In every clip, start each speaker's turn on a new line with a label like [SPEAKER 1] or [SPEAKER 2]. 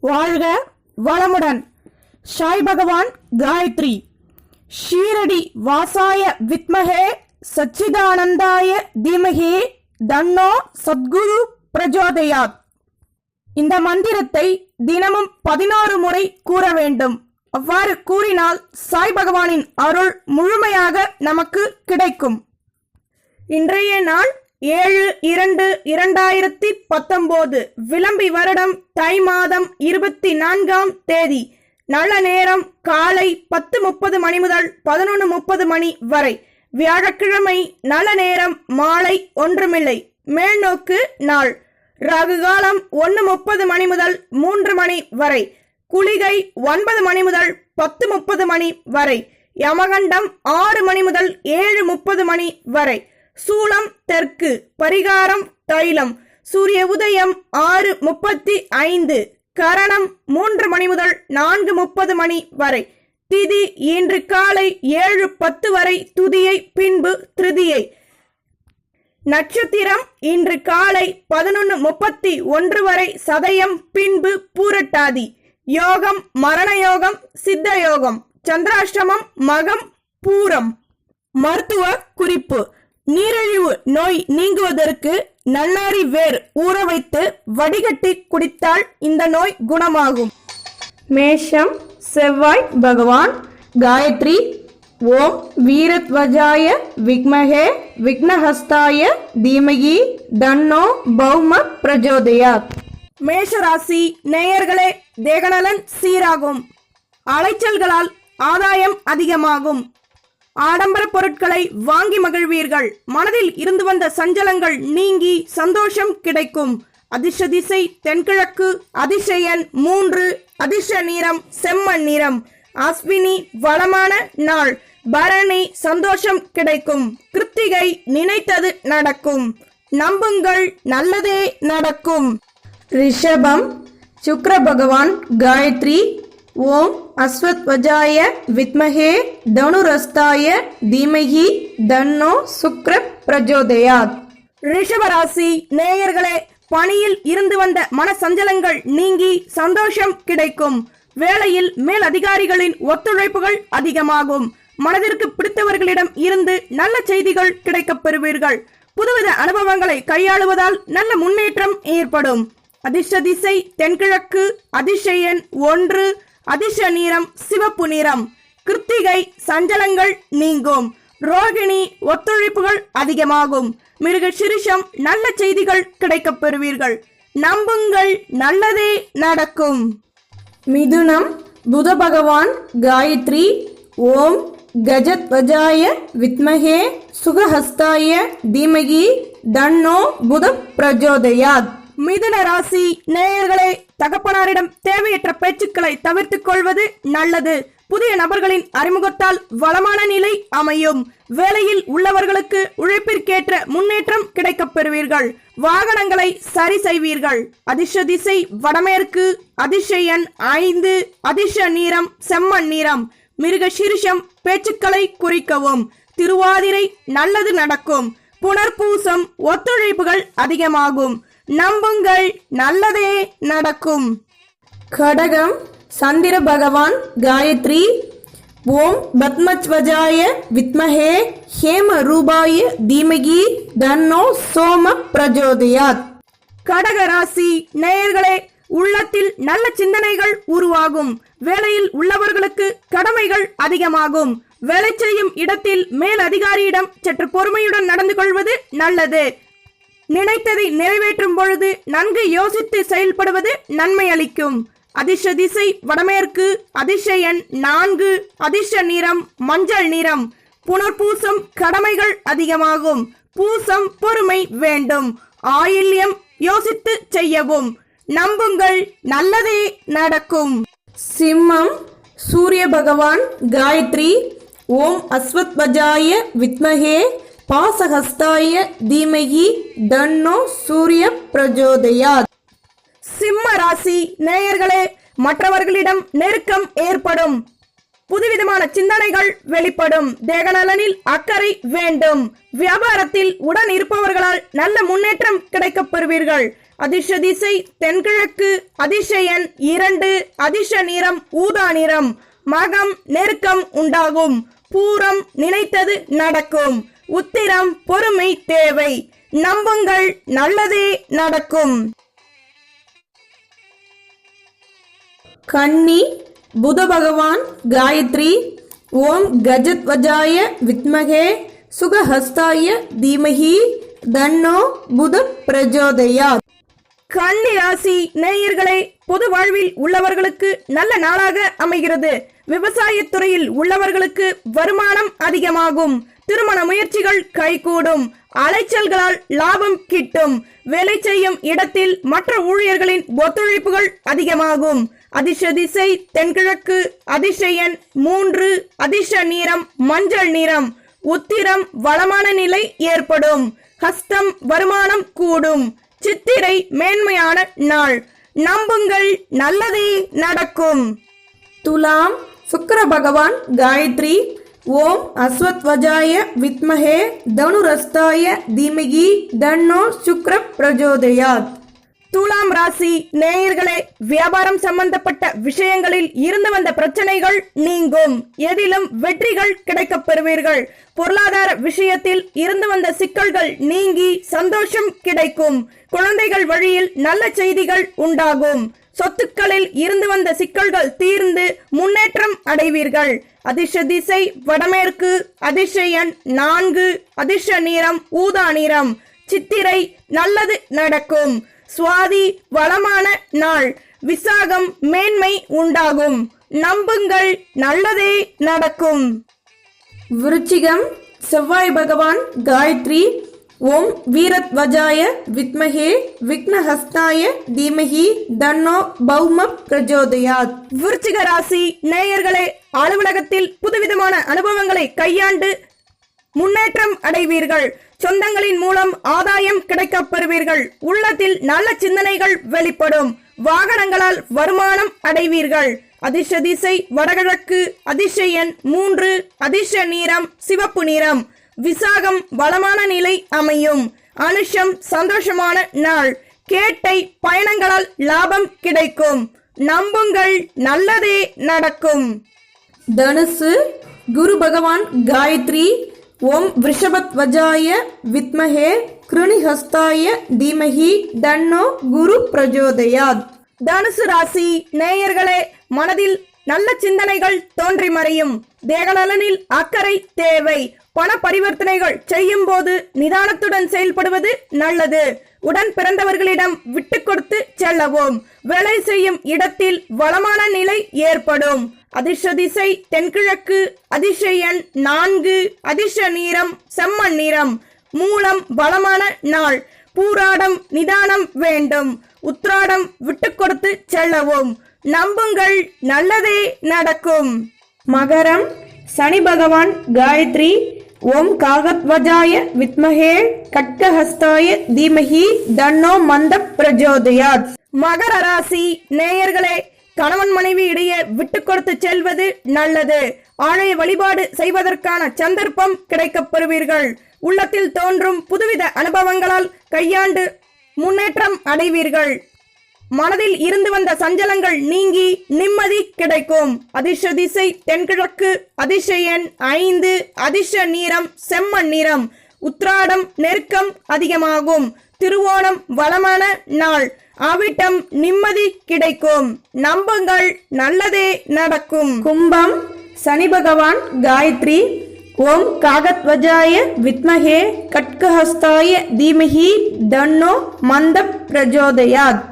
[SPEAKER 1] வாழ்க வளமுடன். சாய் பகவான் காயத்ரி. ஷீரடி வாசாய வித்மகே சச்சிதானந்தாய தீமகே தன்னோ சத்குரு பிரஜோதயாத். இந்த மந்திரத்தை தினமும் பதினாறு முறை கூற வேண்டும். அவ்வாறு கூறினால் சாய் பகவானின் அருள் முழுமையாக நமக்கு கிடைக்கும். இன்றைய நாள் ஏழு இரண்டு இரண்டாயிரத்தி பத்தொன்பது விளம்பி வருடம் தை மாதம் இருபத்தி நான்காம் தேதி நல்ல நேரம் காலை பத்து முப்பது மணி முதல் பதினொன்று முப்பது மணி வரை. வியாழக்கிழமை நல்ல நேரம் மாலை ஒன்றுமில்லை. மேல்நோக்கு நாள் ராகு காலம் ஒன்று முப்பது மணி முதல் மூன்று மணி வரை. குளிகை ஒன்பது மணி முதல் பத்து முப்பது மணி வரை. யமகண்டம் ஆறு மணி முதல் ஏழு முப்பது மணி வரை. சூலம் தெற்கு பரிகாரம் தைலம். சூரிய உதயம் ஆறு முப்பத்தி ஐந்து கரணம் மூன்று மணி முதல் நான்கு முப்பது மணி வரை. திதி இன்று காலை ஏழு பத்து வரை துதியை பின்பு திருதியை. நட்சத்திரம் இன்று காலை பதினொன்று முப்பத்தி ஒன்று வரை சதயம் பின்பு பூரட்டாதி. யோகம் மரண யோகம் சித்த யோகம். சந்திராஷ்டமம் மகம் பூரம். மருத்துவ குறிப்பு. நீரிழிவு நோய் நீங்குவதற்கு நன்னாரி வேர் ஊற வைத்து வடிகட்டி குடித்தால் இந்த நோய் குணமாகும். மேஷம் செவ்வாய் பகவான் காயத்ரி ஓம் வீரத்வஜாய விக்மகே விக்னஹஸ்தாய தீமகி தன்னோ பௌம பிரஜோதயாத். மேஷராசி நேயர்களே தேகநலன் சீராகும். அலைச்சல்களால் ஆதாயம் அதிகமாகும். ஆடம்பர பொருட்களை வாங்கி மகிழ்வீர்கள். மனதில் இருந்து வந்த சஞ்சலங்கள் நீங்கி சந்தோஷம் கிடைக்கும். அதிர்ஷ்ட திசை தென்கிழக்கு அதிசயன் மூன்று அதிர்ஷ்ட நிறம் செம்மண் நிறம். அஸ்வினி வளமான நாள். பரணி சந்தோஷம் கிடைக்கும். கிருத்திகை நினைத்தது நடக்கும். நம்புங்கள் நல்லதே நடக்கும். ரிஷபம் சுக்ர பகவான் காயத்ரி ஓம் அஸ்வத்வஜாய வித்மகே தனுரஸ்தாய தீமகி தன்னோ சுக்ர பிரஜோதயாத். ரிஷபராசி நேயர்களே பணியில் இருந்து வந்த மன சஞ்சலங்கள் நீங்கி சந்தோஷம் கிடைக்கும். வேலையில் மேல் அதிகாரிகளின் ஒத்துழைப்புகள் அதிகமாகும். மனதிற்கு பிடித்தவர்களிடம் இருந்து நல்ல செய்திகள் கிடைக்கப் பெறுவீர்கள். புதுவித அனுபவங்களை கையாளுவதால் நல்ல முன்னேற்றம் ஏற்படும். அதிர்ஷ்ட திசை தென்கிழக்கு அதிசயன் ஒன்று அதிர்ஷ நிறம் சிவப்பு நிறம். கிருத்திகை சஞ்சலங்கள் நீங்கும். ரோகிணி ஒத்துழைப்புகள் அதிகமாகும். மிருக சிறுஷம் நல்ல செய்திகள் கிடைக்கப் பெறுவீர்கள். நம்புங்கள் நல்லதே நடக்கும். மிதுனம் புத பகவான் காயத்ரி ஓம் கஜத்வஜாய வித்மகே சுகஹஸ்தாய தீமகி தன்னோ புத பிரஜோதயாத். மிதுன ராசி நேயர்களே தகப்பனாரிடம் தேவையற்ற பேச்சுக்களை தவிர்த்துக் கொள்வது நல்லது. புதிய நபர்களின் அறிமுகத்தால் வளமான நிலை அமையும். வேலையில் உள்ளவர்களுக்கு உழைப்பிற்கேற்ற முன்னேற்றம் கிடைக்கப் பெறுவீர்கள். வாகனங்களை சரி செய்வீர்கள். அதிர்ஷ திசை வடமேற்கு அதிர்ஷ்ட எண் ஐந்து அதிர்ஷ நீரம் செம்மண் நீரம் மிருக சீர்ஷம் பேச்சுக்களை குறிக்கவும். திருவாதிரை நல்லது நடக்கும். புனர்பூசம் ஒத்துழைப்புகள் அதிகமாகும். நம்புங்கள் நல்லதே நடக்கும். கடகம் சந்திர பகவான் காயத்ரி. ஓம் பத்மஸ்வஜாய வித்மஹே ஹேம ரூபாய தீமகி தன்னோ சோம பிரஜோதயாத். கடக ராசி நேயர்களே உள்ளத்தில் நல்ல சிந்தனைகள் உருவாகும். வேலையில் உள்ளவர்களுக்கு கடமைகள் அதிகமாகும். வேலை செய்யும் இடத்தில் மேல் அதிகாரியிடம் சற்று பொறுமையுடன் நடந்து கொள்வது நல்லது. நினைத்ததை நிறைவேற்றும் பொழுது நன்கு யோசித்து செயல்படுவது நன்மை அளிக்கும் அதிர்ஷ திசை வடமேற்கு அதிர்ஷயன் நான்கு அதிர்ஷ நிறம் மஞ்சள் நிறம். புனர்பூசம் கடமைகள் அதிகமாகும். பூசம் பொறுமை வேண்டும். ஆயில்யம் யோசித்து செய்யவும். நம்புங்கள் நல்லதே நடக்கும். சிம்மம் சூரிய பகவான் காயத்ரி. ஓம் அஸ்வத்வஜாய வித்மகே பாசஹஸ்தாய தீமகி தன்னோ சூரிய பிரஜோதயா சிம்ம ராசி நேயர்களே மற்றவர்களிடம் நெருக்கம் ஏற்படும். புதுவிதமான சிந்தனைகள் வெளிப்படும். தேகநலனில் அக்கறை வேண்டும். வியாபாரத்தில் உடன் இருப்பவர்களால் நல்ல முன்னேற்றம் கிடைக்கப் பெறுவீர்கள். அதிர்ஷ திசை தென்கிழக்கு அதிசயன் இரண்டு அதிர்ஷ நிறம் ஊதா நிறம். மகம் நெருக்கம் உண்டாகும். பூரம் நினைத்தது நடக்கும். உத்திரம் பொறுமை தேவை. நம்புங்கள் நல்லதே நடக்கும். கன்னி புத பகவான் காயத்ரி ஓம் கஜத்வஜாய வித்மகே சுகஹஸ்தாய தீமகி தன்னோ புத பிரஜோதயா கன்னி ராசி நேயர்களே பொது வாழ்வில் உள்ளவர்களுக்கு நல்ல நாளாக அமைகிறது. விவசாயத் துறையில் உள்ளவர்களுக்கு வருமானம் அதிகமாகும். திருமண முயற்சிகள் கைகூடும். அலைச்சல்களால் லாபம் கிட்டும். வேலை செய்யும் இடத்தில் மற்ற ஊழியர்களின் ஒத்துழைப்புகள் அதிகமாகும். அதிர்ஷ திசை தென்கிழக்கு அதிர்ஷயன் மூன்று அதிர்ஷ நீரம் மஞ்சள் நிறம். உத்திரம் வளமான நிலை ஏற்படும். ஹஸ்தம் வருமானம் கூடும். சித்திரை மேன்மையான நாள். நம்புங்கள் நல்லதே நடக்கும். துலாம் சுக்கர பகவான் காயத்ரி ஓம் அஸ்வத்வஜாய வித்மஹே தனுரஸ்தாய தீமகி தன்னோ சுக்ர பிரஜோதயாத். துலாம் ராசி நேயர்களே வியாபாரம் சம்பந்தப்பட்ட விஷயங்களில் இருந்து வந்த பிரச்சனைகள் நீங்கும். எதிலும் வெற்றிகள் கிடைக்கப் பெறுவீர்கள். பொருளாதார விஷயத்தில் இருந்து வந்த சிக்கல்கள் நீங்கி சந்தோஷம் கிடைக்கும். குழந்தைகள் வழியில் நல்ல செய்திகள் உண்டாகும். சொத்துக்களில் இருந்து வந்த சிக்கல்கள் தீர்ந்து முன்னேற்றம் அடைவீர்கள். அதிர்ஷ திசை வடமேற்கு அதிர்ஷயன் நான்கு அதிர்ஷ நிறம் ஊதா நிறம். சித்திரை நல்லது நடக்கும். சுவாதி வளமான நாள். விசாகம் மேன்மை உண்டாகும். நம்புங்கள் நல்லதே நடக்கும். விருச்சிகம் செவ்வாய் பகவான் காயத்ரி ஓம் வீரத்வஜாய வித்மகே விக்னஹஸ்தாய தீமகி தன்னோ பௌம பிரஜோதயாத். விருச்சிக ராசி நேயர்களே அலுவலகத்தில் புதுவிதமான அனுபவங்களை கையாண்டு முன்னேற்றம் அடைவீர்கள். சொந்தங்களின் மூலம் ஆதாயம் கிடைக்கப் பெறுவீர்கள் உள்ளத்தில் நல்ல சிந்தனைகள் வெளிப்படும். வாகனங்களால் வருமானம் அடைவீர்கள். அதிர்ஷ திசை வடகிழக்கு அதிர்ஷ எண் மூன்று அதிர்ஷ நீரம் சிவப்பு நிறம் விசாகம் வளமான நிலை அமையும். அனுஷம் சந்தோஷமான நாள். கேட்டை பயணங்களால் லாபம் கிடைக்கும். நம்புங்கள் நல்லதே நடக்கும். தனுசு குரு பகவான் காயத்ரி ஓம் ரிஷபத்வஜாய வித்மஹே கிருணிஹஸ்தாய தீமஹி தன்னோ குரு பிரஜோதயாத். தனுசு ராசி நேயர்களே மனதில் நல்ல சிந்தனைகள் தோன்றி மறையும். தேகநலனில் அக்கறை தேவை. பண பரிவர்த்தனைகள் செய்யும் போது நிதானத்துடன் செயல்படுவது நல்லது. உடன் பிறந்தவர்களிடம் விட்டு கொடுத்து செல்லவும். வேலை செய்யும் இடத்தில் வளமான நிலை ஏற்படும். அதிர்ஷ திசை தென்கிழக்கு அதிர்ஷ எண் நான்கு அதிர்ஷ நீரம் செம்மண் நீரம் மூலம் பலமான நாள். பூராடம் நிதானம் வேண்டும். உத்ராடம் விட்டு கொடுத்து செல்லவும். நம்புங்கள் நல்லதே நடக்கும். மகரம் சனி பகவான் காயத்ரி ஓம் காகத்வஜாய வித்மகே கட்கஹஸ்தாய தீமஹி தன்னோ மந்த பிரஜோதயாத். மகர ராசி நேயர்களே கணவன் மனைவி இடையே விட்டு கொடுத்து செல்வது நல்லது. ஆலய வழிபாடு செய்வதற்கான சந்தர்ப்பம் கிடைக்கப் பெறுவீர்கள். உள்ளத்தில் தோன்றும் புதுவித அனுபவங்களால் கையாண்டு முன்னேற்றம் அடைவீர்கள். மனதில் இருந்து வந்த சஞ்சலங்கள் நீங்கி நிம்மதி கிடைக்கும். அதிர்ஷ திசை தென்கிழக்கு அதிர்ஷ எண் ஐந்து அதிர்ஷ நீரம் செம்மண் நிறம். உத்ராடம் நெருக்கம் அதிகமாகும். திருவோணம் வளமான நாள். அவிட்டம் நிம்மதி கிடைக்கும். நம்புங்கள் நல்லதே நடக்கும். கும்பம் சனி பகவான் காயத்ரி. ஓம் காகத்வஜாய வித்மகே. கட்கஹஸ்தாய தீமஹி தன்னோ மந்த பிரஜோதயாத்.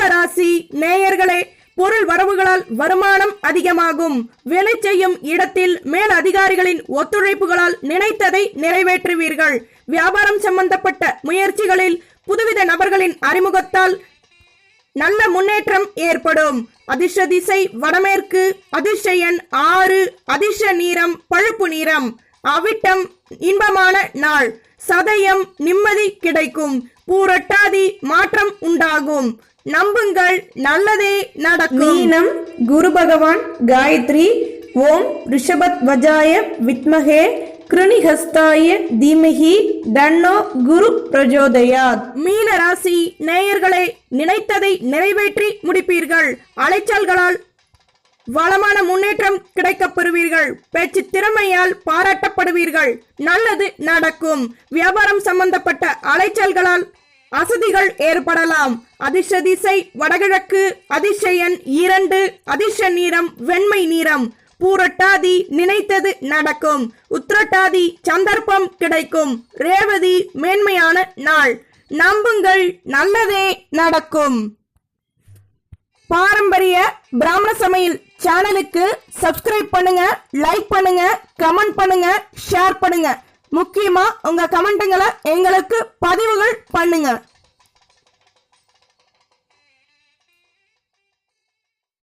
[SPEAKER 1] கும்பராசி நேயர்களே பொருள் வரவுகளால் வருமானம் அதிகமாகும். வேலை செய்யும் இடத்தில் மேல் அதிகாரிகளின் ஒத்துழைப்புகளால் நினைத்ததை நிறைவேற்றுவீர்கள். வியாபாரம் சம்பந்தப்பட்ட முயற்சிகளில் புதுவித நபர்களின் அறிமுகத்தால் நல்ல முன்னேற்றம் ஏற்படும். அதிர்ஷ்ட திசை வடமேற்கு அதிர்ஷ்ட எண் ஆறு அதிர்ஷ நீரம் பழுப்பு நீரம் அவிட்டம் இன்பமான நாள். சதயம் நிம்மதி கிடைக்கும். பூரட்டாதி மாற்றம் உண்டாகும். நம்புங்கள் நல்லதே நடக்கும். மீனம் குரு பகவான் காயத்ரி ஓம் ரிஷபத்வஜாய வித்மஹே கிருணிஹஸ்தாய தீமஹி தன்னோ குரு பிரஜோதயாத். மீன ராசி நேயர்களே நினைத்ததை நிறைவேற்றி முடிப்பீர்கள். அலைச்சல்களால் வளமான முன்னேற்றம் கிடைக்கப் பெறுவீர்கள் பேச்சு திறமையால் பாராட்டப்படுவீர்கள். நல்லது நடக்கும். வியாபாரம் சம்பந்தப்பட்ட அலைச்சல்களால் அசதிகள் ஏற்படலாம். அதிர்ஷ திசை வடகிழக்கு அதிர்ஷயன் இரண்டு அதிர்ஷ நீரம் வெண்மை நிறம். பூரட்டாதி நினைத்தது நடக்கும். உத்திரட்டாதி சந்தர்ப்பம் கிடைக்கும். ரேவதி மேன்மையான நாள். நம்புங்கள் நல்லதே நடக்கும். பாரம்பரிய பிராமண சமையல் சேனலுக்கு சப்ஸ்கிரைப் பண்ணுங்க லைக் பண்ணுங்க கமெண்ட் பண்ணுங்க ஷேர் பண்ணுங்க. முக்கியமா உங்க கமெண்ட்டுங்களை எங்களுக்கு பதிவுகள் பண்ணுங்க.